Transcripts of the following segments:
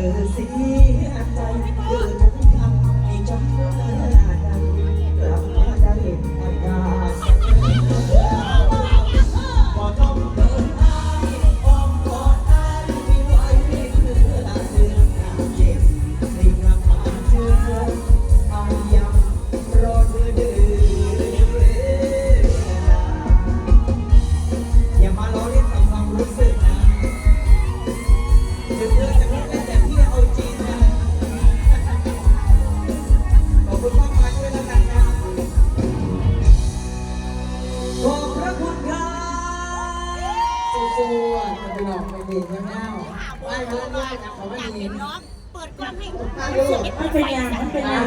อสีอัยใจ ระคุณค่ะสู้ๆจะไปหลอกไปเด็กเงาๆไหว้เพื่อนไหว้นะขอไม่ดีเปิดกล้องให้มันเป็นยังมันเป็นยัง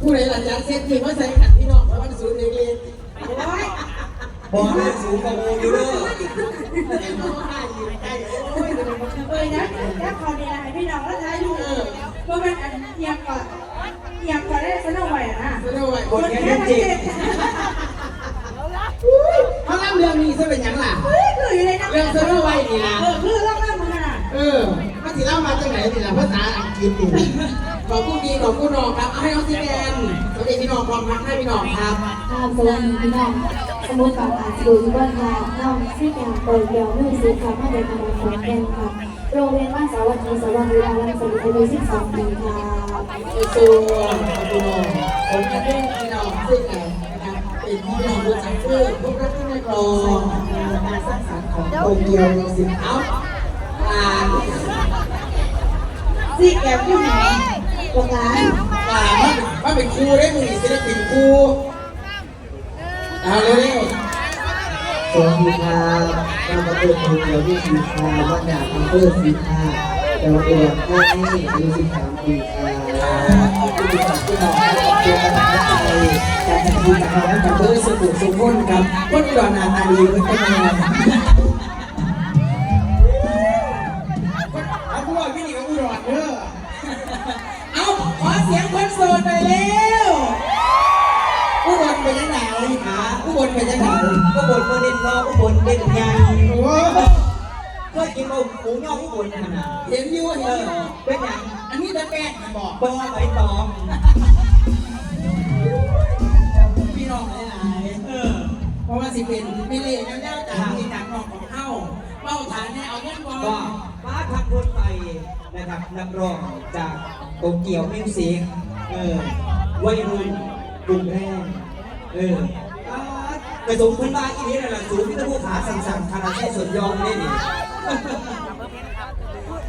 ผู้ใดหลังจากเซ็ตทีมว่าใส่ขันพี่น้องแล้วมันสูงเล็กๆบอกเลยสูงกว่โมอยู่ด้อเอ้ยนะแล้วคราวนี้นะให้พี่น้องแล้วท้อยู่เพราะมันเอียงก่อนเอียงก่อนได้สนุกไหวนะสนุกไหวคนแค่เจ็บ เขาเล่าเรื่องนี้ซะเป็นยังล่ะ เฮ้ยคืออยู่ในน้ำเรื่องสนุกไว้นี่ล่ะ เออคือเรื่องนั้นมึงอะเออมาสิเล่ามาจากไหนนี่ล่ะภาษาอังกฤษนี่ขอบคุณดีขอบคุณน้องครับให้น้องซีแกนสวัสดีพี่น้องพร้อมรักให้พี่น้องครับครับสวัสดีพี่น้องสมุทรปราการสะดวกที่บ้านค่ะน้องชื่อแกงเปิดเดียวไม่ซื้อค่ะมาจากจังหวัดขอนแก่นค่ะโรงเรียนบ้านสาวัตถีสวัสดิ์วิทยาลัยสมุทรอายุ12ปีค่ะสู้ๆพี่น้องผมจะเล่นพี่น้องซึ่งกันนะครับเป็นพี่น้องรู้จักชื่อพวกรั กรองการสร้างสรรค์ของโตเกียวมิวสิกเอาอ่าซี่แกมอยู่ไหนตรงนั้นอ่ามาเป็นครูได้มึงศิลปินครูเอาเร็วๆสวัสดีครับนามสกุลคุณเดียวที่สีคาวัดดาบอำเภอสีคาจังหวัดอุดรธานีอายุ13ปีครับ กับพี่น้องครับเกี่ยวกับนักใจการทำบุญจากเราให้กับเพื่อนสุขุมสุขคนครับคนอุดรหน้าตาดีเป็นเป็นยังไงเอาพวกพี่นี่ก็อุดรเด้อเอาขอเสียงคนโสดหน่อยเร็วอุบลเป็นยังไงหาอุบลเป็นยังไงก็บนเมื่อเด่นรอก็บนเด่นใหญ่โอ้ เคยกินเอาหมูย่อผู้บนขนาดเห็นอยู่เอเห็นอยู่อเป็นอย่างอันนี้จะแป้งนะบอกบอใบตองพี่น้องหลายๆเออเพราะว่าสิเป็นไม่เล่นแล้วเจ้าจากที่จากน้องของเข้าเป้าฐานเนี่ยเอาเงินบอก็ลป้าทักคนไปนะครับนักร้องจากโตเกียวมิวสิกเออวัยรุ่นกลุ่มแรกเออป้ากระสมพื้นบ้านอีนี้นั่นแหละสูงที่ตะผู้ขาสั่นๆขนาดใช้ส่วนยองนี่นี่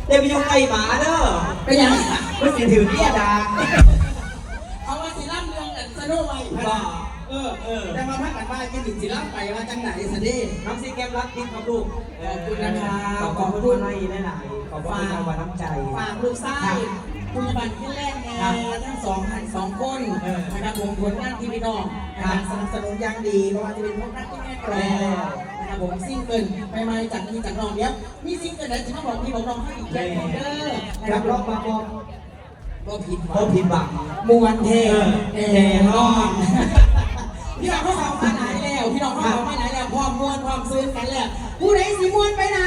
เดี๋ยวไปยุ่งไก่หมาเด้อเป็นยังไงมันสิถือเนี่ยดาเขาว่าสิล่ำเรื่องกันสนุกไว้พะเออเออแต่มาพักกันว่ากินถึงสิล่ำไปว่าจังไหนสิเด้น้ำซีแกมรักติ๊กครับลูกขอบคุณนะครับขอบคุณให้หลายๆขอบคุณทางวันน้ำใจฝากลูกไส้คุณบันที่แรกแน่ทั้งสองหันสองคนนะครับผมผลงานที่พี่น้องการสนับสนุนอย่างดีเพราะว่าจะเป็นพวกนักที่แม่กรอง นะครับผมซิงเกิลไปมาจากพี่จากน้องเดี๋ยวมีซิงเกิลไหนจะมาบอกพี่บอกน้องให้อีกแค่เด้อนะครัรับบรอบมาบอกก็ผิดพบผิดบัง มวนเทแน่นอนพี่น้องเขาเขามาไหนแล้ว พี่น้องเขาเขามาไหนแล้วพร้อมมวนพร้อมซื้อกันแล้วผู้ใดสิมวนไปหนาขอเสีย